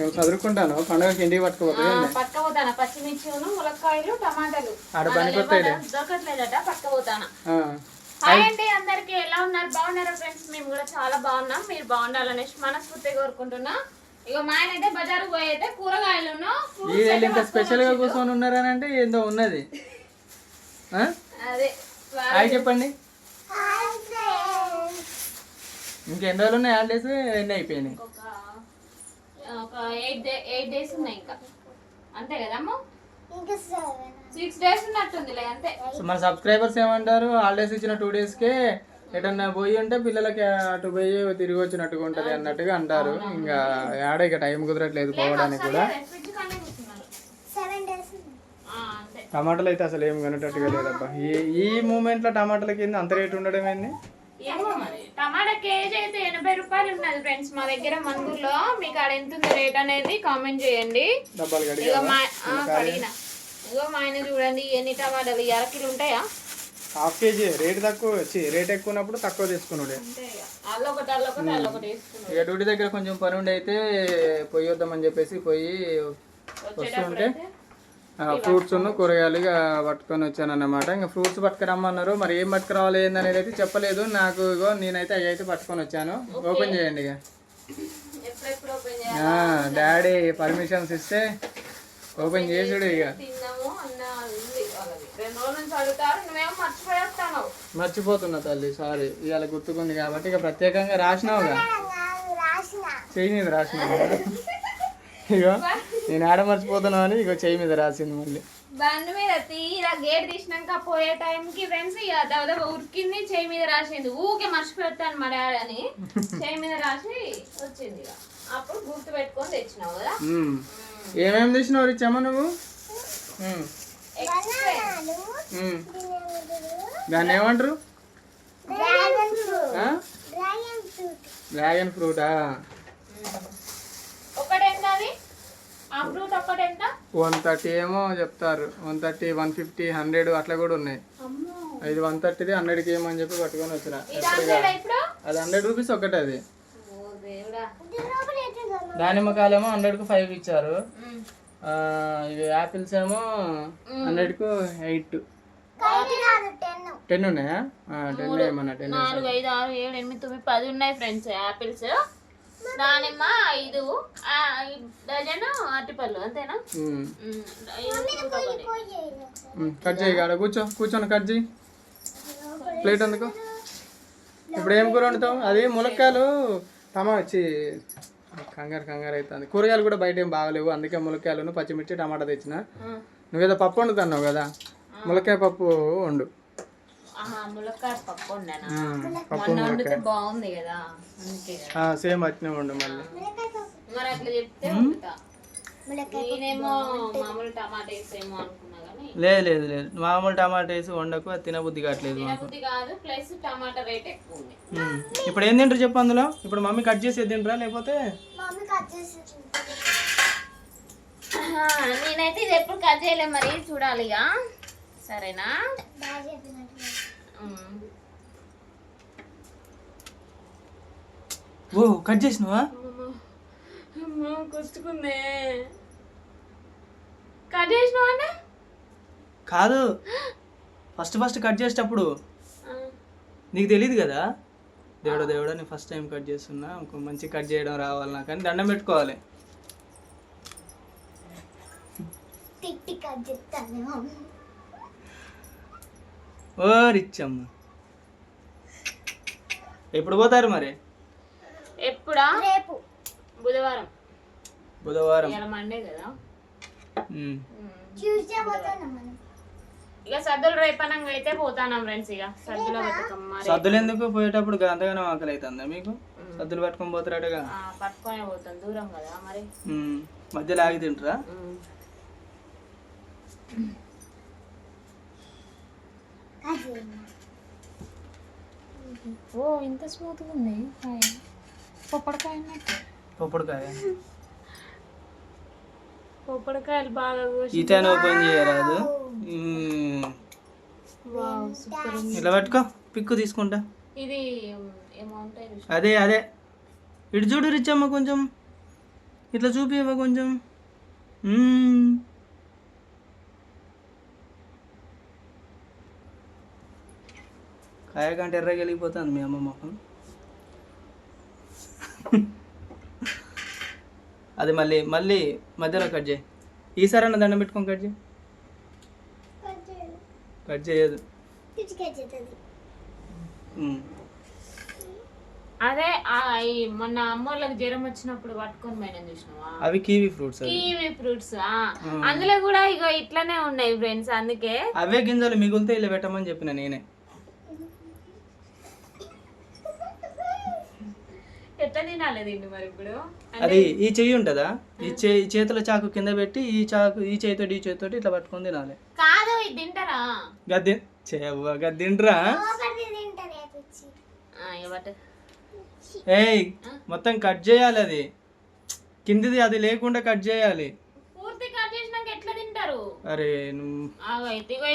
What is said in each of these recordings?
మేము చదువుకుంటాను. పండుగకి ఇంటికి పట్టుకోపోతుంది పట్టుకపోతాను. పచ్చిమిర్చిను ములక్కాయలు టమాటాలు. ఆడ. లేవదా? దొరకట్లేదట పట్టుకపోతాను. హాయ్ అండి అందరికి ఎలా ఉన్నారు? బాగున్నారా ఫ్రెండ్స్ మేము కూడా చాలా బాగున్నాం. మీరు బాగుండాలనేసి మనస్ఫూర్తిగా కోరుకుంటున్నా. ఇక మా ఆయన అయితే బజారు పోయి అయితే కూరగాయలను ఇంత స్పెషల్గా. కూర్చొని ఉన్నారని అంటే ఏందో ఉన్నది? అదే హాయ్ చెప్పండి. ఇంకెన్ని రోజులు ఉన్నాయి? హాలిడేస్? ఎన్ని అయిపోయినాయి? ఒక ఎయిట్ డే ఎయిట్ డేస్ ఉన్నాయి ఇంకా. అంతే కదమ్మా? సిక్స్ డేస్ ఉన్నట్టుందిలే అంతే. సో మన సబ్స్క్రైబర్స్ ఏమంటారు? హాలిడేస్ ఇచ్చిన టూ డేస్కే ఎటన్నా పోయి ఉంటే పిల్లలకి అటు పోయి తిరిగి వచ్చినట్టుగా ఉంటది అన్నట్టుగా అంటారు. ఇంకా ఆడ ఇక టైం కుదరట్లేదు పోవడానికి కూడా. టమాటాలు అయితే అసలు ఏం కొనేటట్టుగా లేదబ్బా. ఈ ఈ మూమెంట్లో టమాటాలకి ఏంది అంత రేటు ఉండడం ఏంది? మరి టమాటా కేజీ అయితే ఎనభై రూపాయలు ఉన్నది ఫ్రెండ్స్ మా దగ్గర మందుల్లో మీకు ఆడ ఎంత ఉంది రేట్ అనేది కామెంట్ చేయండి. మా కడిగిన. ఇగో మా ఆయన చూడండి ఎన్ని టమాటాలు? ఈ అరకిలు ఉంటాయా? Half KG. రేట్ తక్కువ వచ్చి రేట్ ఎక్కువ ఉన్నప్పుడు తక్కువ తీసుకున్నాడు ఇక డ్యూటీ దగ్గర కొంచెం పని ఉండి అయితే పోయి వద్దామని చెప్పేసి పోయి వచ్చేటప్పుడు అయితే ఫ్రూట్స్ కూరగాయలు ఇక పట్టుకొని వచ్చాను అన్నమాట ఇంకా ఫ్రూట్స్ పట్టుకురమ్మన్నారు. మరి ఏం పట్టుకురావాలి ఏందనేది అయితే చెప్పలేదు. నాకు ఇగో నేనైతే అవి అయితే పట్టుకొని వచ్చాను. ఓపెన్ చేయండి ఇక. ఎప్పుడెప్పుడు ఓపెన్ చేయాలి? డాడీ పర్మిషన్స్ ఇస్తే ఓపెన్ చేసుడు ఇక. మర్చిపోతున్నా తల్లి సారీ. ఇవాళ గుర్తుకుంది కాబట్టి ఇక ప్రత్యేకంగా రాసినావుగా. చెయ్యి రాసినావు? ఇగో నేను ఆడ మర్చిపోతున్నావు అని ఇగో చెయ్యి మీద రాసింది మళ్ళీ. బండి మీద తీరా గేట్ తీసినాక పోయే టైంకి ఫ్రెండ్స్ ఇక దాదాపు ఉరికింది చేయి మీద రాసింది. ఊకే మర్చిపోతాను మా డాడీ అని చేయి మీద రాసి వచ్చింది ఇక అప్పుడు గుర్తు పెట్టుకొని తెచ్చినావు కదా? మ్మ్. ఏమేమి తెచ్చినావు రిచ్చమ్మ నువ్వు. దాన్ని ఏమంటారు? డ్రాగన్ ఫ్రూటా ఒకటెంత అది ఆ వన్ థర్టీ ఏమో చెప్తారు. One thirty one fifty hundred అట్లా కూడా ఉన్నాయి. అమ్మో. ఇది వన్ థర్టీది హండ్రెడ్కి ఏమని చెప్పి పట్టుకొని వచ్చిన. ఇది అంతేనా ఇప్పుడు అది హండ్రెడ్ రూపీస్ ఒకటి అది. ఓ దేవుడా. దానిమ్మకాయలేమో హండ్రెడ్కు ఫైవ్ ఇచ్చారు. ఇవి యాపిల్స్ ఏమో హండ్రెడ్కు ఎయిట్. టెన్. ఉన్నాయా? టెన్ ఏమన్నా టెన్ నాలుగు ఐదు ఆరు ఏడు ఎనిమిది తొమ్మిది పది ఉన్నాయి ఫ్రెండ్స్ యాపిల్స్ దానిమ్మ ఐదు డజన్ అరటిపళ్ళు అంతేనా. కట్ చేయి కాడ కూర్చో కూర్చొని కట్ చేయి. ప్లేట్ అందుకో. ఇప్పుడు ఏం కూర వండుతావు? అది ములక్కాయలు టమా వచ్చి కంగారు కంగారు అవుతుంది కూరగాయలు కూడా బయట ఏం బాగలేవు. అందుకే ములక్కాయలను పచ్చిమిర్చి టమాటా తెచ్చిన. నువ్వేదో పప్పు వండుతున్నావు కదా? ములక్కాయ పప్పు వండు. పప్పు బాగుంది కదా. సేమ్ అట్నే వండు మళ్ళీ. మరి అట్లా చెప్తే లేదు లేదు లేదు. మామూలు టమాటా వేసి వండకు అది తినబుద్ధి కావట్లేదు మాకు. తినబుద్ధి కాదు ప్లస్ టమాటా రేట్ ఎక్కువ ఉంది. ఉమ్. ఇప్పుడు ఏం తింటారు చెప్పు అందులో? ఇప్పుడు మమ్మీ కట్ చేసి తింటారా లేకపోతే? నేనైతే ఇది ఎప్పుడు కట్ చేయలే మరి చూడాలి ఇక సరేనా. ఓ కట్ చేసినవా? కట్ చేసినావు కాదు. ఫస్ట్ ఫస్ట్ కట్ చేసేటప్పుడు నీకు తెలియదు కదా? దేవుడా దేవుడా నేను ఫస్ట్ టైం కట్ చేస్తున్నా. ఇంకో మంచి కట్ చేయడం రావాలి నాకు అని దండం పెట్టుకోవాలి. ఓ రిచ్చమ్మ ఎప్పుడు పోతారు మరి? ఎప్పుడా? రేపు. బుధవారం. బుధవారం. ఇవాళ మండే కదా. ఉమ్. ఇక సద్దులు రేపనంగా అయితే పోతాను ఫ్రెండ్స్ ఇక. సద్దుల బతుకమ్మ. సద్దులు ఎందుకు పోయేటప్పుడు అంతగానో ఆకలి అవుతుందా మీకు సద్దులు పట్టుకొని పోతారటగా. ఆ, పట్టుకొని పోతాం. దూరం కదా మరి. ఉమ్. మధ్యలో ఆగి తింటారా? ఉమ్. ఓ ఇంత స్మూత్గా ఉంది హాయ్ పొప్పడికాయ ఉన్నట్టు. పొప్పడికాయ. పొప్పడికాయలు బాగా ఓపెన్ చేయరాదు. ఇట్లా పట్టుకో. పిక్కు తీసుకుంటా. ఇది. అదే అదే. ఇటు చూడు రిచ్చమ్మ కొంచెం. ఇట్లా చూపివా కొంచెం. మ్మ్. కాయ కంటే ఎర్రగా వెళ్ళిపోతుంది మీ అమ్మ మొహం అది మళ్ళీ మళ్ళీ మధ్యలో కట్ చేయి. ఈసారి అన్న దండం పెట్టుకొని కట్ చేయి. కట్ చేయదు. అదే ఆ ఈ మొన్న అమ్మోళ్ళకి జ్వరం వచ్చినప్పుడు పట్టుకొని పోయినా చూసినావా? అవి కీవీ ఫ్రూట్స్ కివి ఫ్రూట్స్ అందులో కూడా ఇగో ఇట్లానే ఉన్నాయి ఫ్రెండ్స్ అందుకే. అవే గింజలు మిగులితే ఇలా పెట్టమని చెప్పిన నేనే ఎట్లా తినాలి దీన్ని మరి ఇప్పుడు అది ఈ చెయ్యి ఉంటుందా? ఈ చే ఈ చేతిలో చాకు కింద పెట్టి ఈ చాకు ఈ చేతితో ఈ చేతితో ఇట్లా పట్టుకొని తినాలి. కాదు ఇది తింటారా? గద్దె చేవ్వ పట్టు. ఏయ్ మొత్తం కట్ చేయాలి అది. కిందిది అది లేకుండా కట్ చేయాలి. పూర్తి కట్ చేసినాక ఎట్లా తింటారు? అరే నువ్వు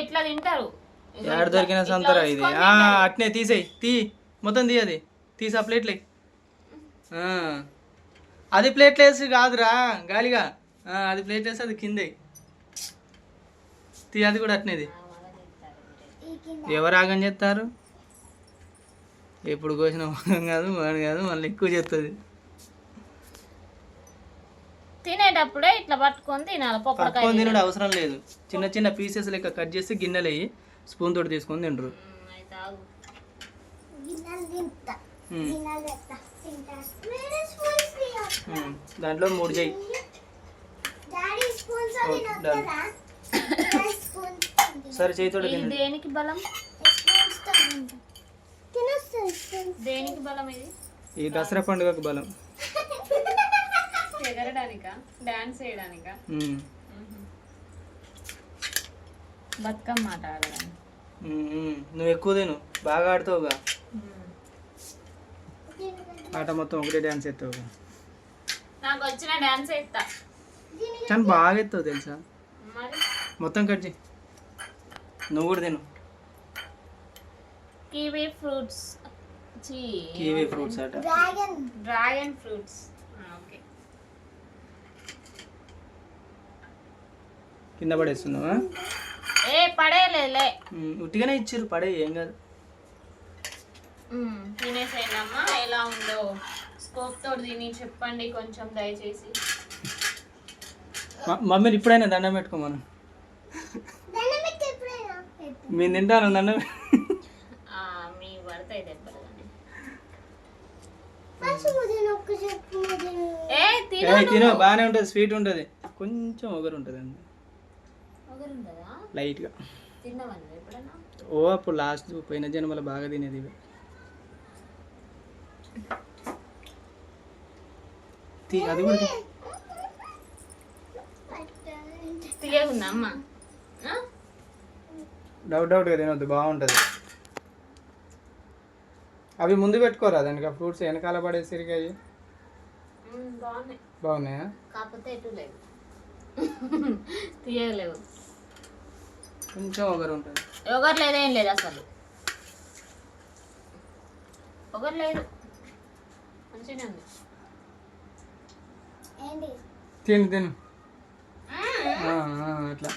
ఇట్లా తింటారు? ఏడ దొరికిన సంతరా ఇది? తింటారు. అట్నే తీసేయి తీ మొత్తం తీ అది తీసి ఆ ప్లేట్లే అది ప్లేట్లు వేసి కాదురా గాలిగా. ఆ, అది ప్లేట్ వేసి అది కిందే. తీ అది కూడా అట్నేది ఎవరు ఆగం చేస్తారు? ఎప్పుడు కోసిన మొహం కాదు వాడు కాదు మళ్ళీ ఎక్కువ చేస్తుంది తినేటప్పుడే ఇట్లా పట్టుకొని తినాలి పట్టుకొని తినడం అవసరం లేదు. చిన్న చిన్న పీసెస్ లెక్క కట్ చేసి గిన్నెలు వేయి స్పూన్ తోటి తీసుకొని తింటారు ఉమ్. దాంట్లో మూడు చెయ్యి. ఓ, done. సరే తినండి దేనికి బలం? దేనికి బలం ఇది? ఈ దసరా పండుగకు బలం. ఎగరడానికా? డాన్స్ చేయడానికా? ఉమ్. బతుకమ్మ ఆట ఆడడానికి. ఉమ్. నువ్వు ఎక్కువ తిను. బాగా ఆడుతావుగా. ఆట మొత్తం ఒకటే డ్యాన్స్ ఎత్తావుగా నాకు వచ్చిన డాన్స్ ఎత్తా కానీ బాగా ఎత్తావు తెలుసా? మరి? మొత్తం కట్ చేయి. నువ్వు కూడా తిను. Kiwi fruits. కివీ ఫ్రూట్స్ అట డ్రాగన్. ఫ్రూట్స్. ఓకే. కింద పడేస్తున్నావా? ఏ పడేయలేదులే ఉమ్, ఉట్టిగానే ఇచ్చిర్రు పడే ఏం కాదు. మ్మ్. తినేసేయండమ్మా ఎలా ఉందో స్కోప్ తోటి తిని చెప్పండి కొంచెం దయచేసి. మ- మమ్మీని ఇప్పుడైనా దండం పెట్టుకోమను. మేము తింటాను దండం ఆ, మీ పడతాయి దెబ్బలు తిను ఏ తిను బాగానే ఉంటుంది స్వీట్ ఉంటుంది. కొంచెం ఒకరు ఉంటుంది అండి లైట్గా. ఓ అప్పుడు లాస్ట్ పోయిన జన్మలో బాగా తినేది ఇవి. అది కూడా అమ్మ? డౌట్ డౌట్గా తినొద్దు బాగుంటుంది. అవి ముందు పెట్టుకోరా దానికి ఫ్రూట్స్ వెనకాల పడేసరికి అవి బాగున్నాయి. బాగున్నాయా? కాకపోతే ఎటు లేదు తీయలేవు కొంచెం ఒకరు ఉంటుంది ఎవరు లేదేం లేదు అసలు. ఒకరు లేదు. తిను తిను. అట్లా.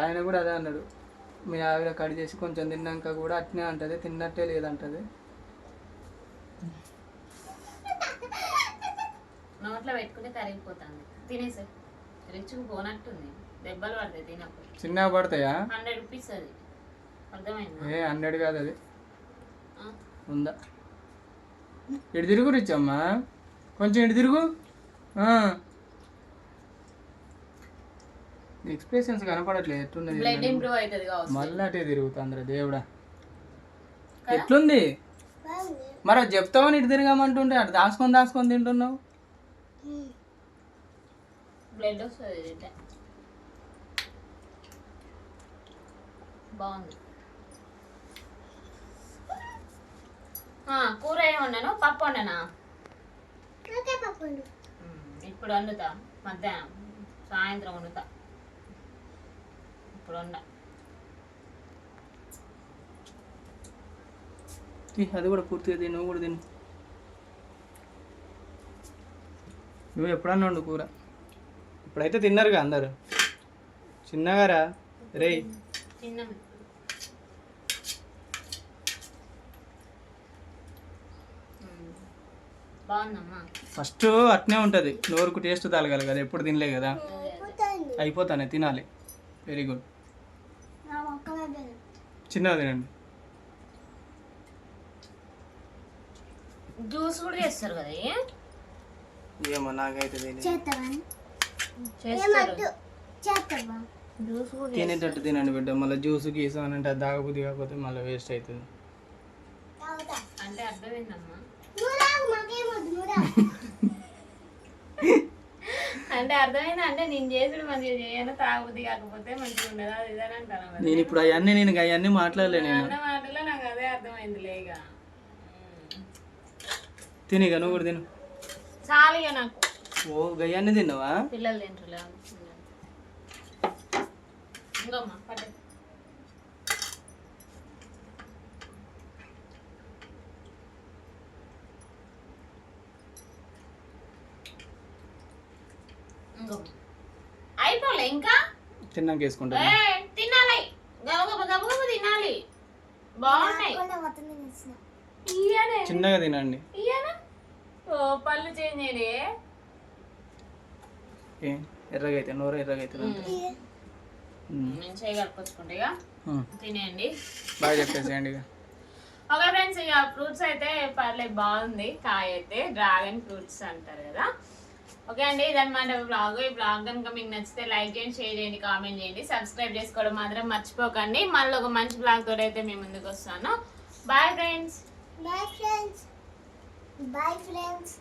ఆయన కూడా అదే అన్నాడు. మీ ఆవిడ కట్ చేసి కొంచెం తిన్నాక కూడా అట్నే అంటది తిన్నట్టే లేదంటది. నోట్లో పెట్టుకుంటే కరిగిపోతుంది. తినేసే రిచ్కు పోనట్టుంది. దెబ్బలు పడతాయి తినప్పుడు చిన్నగా పడతాయా? హండ్రెడ్ రూపీస్ అది. అర్థమైందా? ఏ హండ్రెడ్ కాదు అది? ఉందా? ఇటు తిరుగు రిచ్చమ్మా కొంచెం ఇటు తిరుగు. ఎక్స్ప్రెషన్స్ కనపడట్లేదు. ఎట్లున్నది కావచ్చు. మళ్ళీ అటే తిరుగుతుందిరా దేవుడా. ఎట్లుంది? మరి అది చెప్తామని ఇటు తిరగమంటుంటే అటు దాచుకొని దాచుకొని తింటున్నావు? బ్లడ్ వస్తుంది తింటే బాగుంది. ఆ, కూర ఏమి వండాను? పప్పు వండనా? ఇప్పుడు వండుతా. మధ్యాహ్నం. సాయంత్రం వండుతా. ఇప్పుడు వండ. అది కూడా పూర్తిగా తిను నువ్వు కూడా తిను. నువ్వు ఎప్పుడన్నా వండు కూర? ఇప్పుడైతే తిన్నారుగా అందరు. చిన్నగారా? బాగుందమ్మా. ఫస్ట్ అట్నే ఉంటుంది. నోరుకు టేస్ట్ తగలగాలి కదా ఎప్పుడు తినలే కదా. అయిపోతానే తినాలి. Very good. చిన్నగా తినండి. జ్యూస్ కూడా చేస్తారు కదా? ఏమో నాకైతే తినేటట్టు తినండి బిడ్డ. మళ్ళీ జ్యూస్ గీసు అని అంటే అది దాగబుద్ధి కాకపోతే మళ్ళీ వేస్ట్ అవుతుంది. అంటే అర్థమైందమ్మా. అంటే అర్థమైంది? అంటే నేను చేసుడు మంచిగా చేయను తాగుబుద్ధి కాకపోతే మంచిగా ఉండదు అది ఇదని అంటాను. నేను ఇప్పుడు అవన్నీ నేను అవన్నీ మాట్లాడలే నేను. అన్న మాటలో నాకు అదే అర్థమైంది లేక తిని ఇక నువ్వు కూడా తిను. చాలు ఇక నాకు. ఓ గయ్యాన్ని తిన్నావా? పిల్లలు తింటారులే అయిపోలే ఇంకా? తిన్నాక వేసుకుంటాను. ఏ, తినాలి. గబగబ గబగబ తినాలి. బాగున్నాయి. చిన్నగా తినండి. ఓ పళ్ళు చేంజ్ ఏ ఎర్రగా అయితే నోరు ఎర్రగా ఇక. తినేయండి. బాగా చెప్పేసేయండి ఇక. ఓకే ఫ్రెండ్స్ ఇక ఫ్రూట్స్ అయితే పర్లేదు బాగుంది. కాయ అయితే డ్రాగన్ ఫ్రూట్స్ అంటారు కదా. ఓకే అండి ఇదన్నమాట బ్లాగ్. ఈ బ్లాగ్ కనుక మీకు నచ్చితే లైక్ చేయండి షేర్ చేయండి కామెంట్ చేయండి సబ్స్క్రైబ్ చేసుకోవడం మాత్రం మర్చిపోకండి. మళ్ళీ ఒక మంచి బ్లాగ్ తోటి అయితే మీ ముందుకు వస్తాను. Bye friends. Bye friends. Bye friends.